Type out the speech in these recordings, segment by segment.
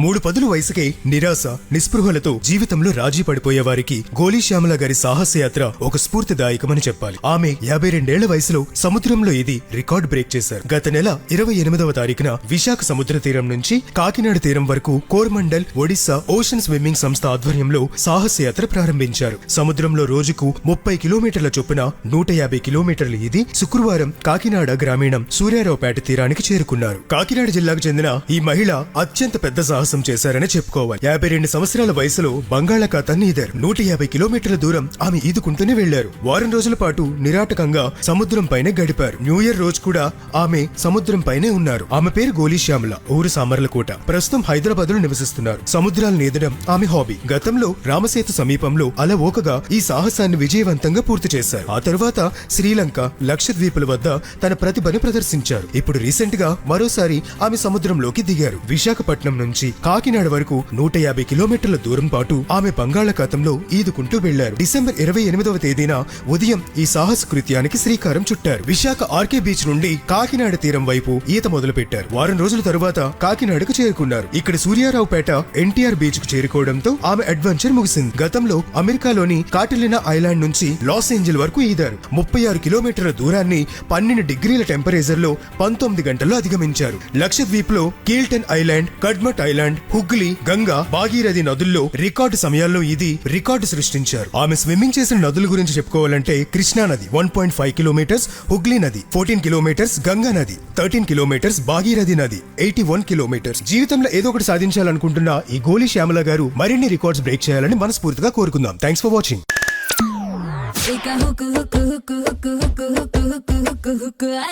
మూడు పదుల వయసుకే నిరాశ నిస్పృహలతో జీవితంలో రాజీ పడిపోయే వారికి గోలీశ్యామల గారి సాహసయాత్ర ఒక స్ఫూర్తిదాయకమని చెప్పాలి. ఆమె యాభై రెండేళ్ళ వయసులో సముద్రంలో ఇది రికార్డ్ బ్రేక్ చేశారు. గత నెల ఇరవై ఎనిమిదవ తారీఖున విశాఖ సముద్ర తీరం నుంచి కాకినాడ తీరం వరకు కోర్మండల్ ఒడిశా ఓషన్ స్విమ్మింగ్ సంస్థ ఆధ్వర్యంలో సాహసయాత్ర ప్రారంభించారు. సముద్రంలో రోజుకు ముప్పై కిలోమీటర్ల చొప్పున నూట యాభై కిలోమీటర్లు ఇది శుక్రవారం కాకినాడ గ్రామీణం సూర్యారావుపేట తీరానికి చేరుకున్నారు. కాకినాడ జిల్లాకు చెందిన ఈ మహిళ అత్యంత పెద్ద సాహస చేశారని చెప్పుకోవాలి. యాభై రెండు సంవత్సరాల వయసులో బంగాళాఖాతాన్ని ఈదారు నూట యాభై కిలోమీటర్ల దూరం ఆమె ఈదుకుంటూనే వెళ్ళారు వారం రోజుల పాటు నిరాటకంగా సముద్రం పైనే గడిపారు. న్యూ ఇయర్ రోజు కూడా ఆమె సముద్రం పైనే ఉన్నారు. ఆమె పేరు గోలీశ్యామల ఊరు సామర్లకోట. ప్రస్తుతం హైదరాబాద్లో నివసిస్తున్నారు. సముద్రాలను ఈదడం ఆమె హాబీ. గతంలో రామసేతు సమీపంలో అలవోకగా ఈ సాహసాన్ని విజయవంతంగా పూర్తి చేశారు. ఆ తరువాత శ్రీలంక లక్షద్వీపుల వద్ద తన ప్రతిభను ప్రదర్శించారు. ఇప్పుడు రీసెంట్గా మరోసారి ఆమె సముద్రంలోకి దిగారు. విశాఖపట్నం నుంచి కాకినాడ వరకు నూట యాభై కిలోమీటర్ల దూరం పాటు ఆమె బంగాళాఖాతంలో ఈదుకుంటూ వెళ్ళారు డిసెంబర్ ఇరవై ఎనిమిదవ తేదీన ఉదయం ఈ సాహస కృత్యానికి శ్రీకారం చుట్టారు. విశాఖ ఆర్కే బీచ్ నుండి కాకినాడ తీరం వైపు ఈత మొదలు పెట్టారు వారం రోజుల తరువాత కాకినాడకు చేరుకున్నారు. ఇక్కడ సూర్యారావుపేట ఎన్టీఆర్ బీచ్కు చేరుకోవడంతో ఆమె అడ్వెంచర్ ముగిసింది. గతంలో అమెరికాలోని కాటిలినా ఐలాండ్ నుంచి లాస్ ఏంజల్ వరకు ఈదారు. ముప్పై ఆరు కిలోమీటర్ల దూరాన్ని పన్నెండు డిగ్రీల టెంపరేచర్లో పంతొమ్మిది గంటల్లో అధిగమించారు. లక్షద్వీప్లో Kiltan island Kadmat island and Hooghly Ganga Bhagirathi నదుల్లో రికార్డు సమయాల్లో ఇది రికార్డు సృష్టించారు. ఆమె స్విమ్మింగ్ చేసిన నదుల గురించి చెప్పుకోవాలంటే కృష్ణా నది one point five kilometres Hooghly నది ఫోర్టీన్ కిలోమీటర్స్ గంగా నది థర్టీన్ కిలోమీటర్స్ భాగీరథి నది ఎయిటీ వన్ కిలోమీటర్స్. జీవితంలో ఏదో ఒకటి సాధించాలనుకుంటున్న ఈ గోలి శ్యామల గారు మరిన్ని రికార్డ్స్ బ్రేక్ చేయాలని మనస్ఫూర్తిగా కోరుకుందాం. థ్యాంక్స్ ఫర్ వాచింగ్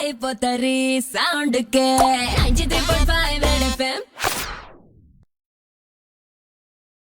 అయిపోతారి సౌండ్ కే.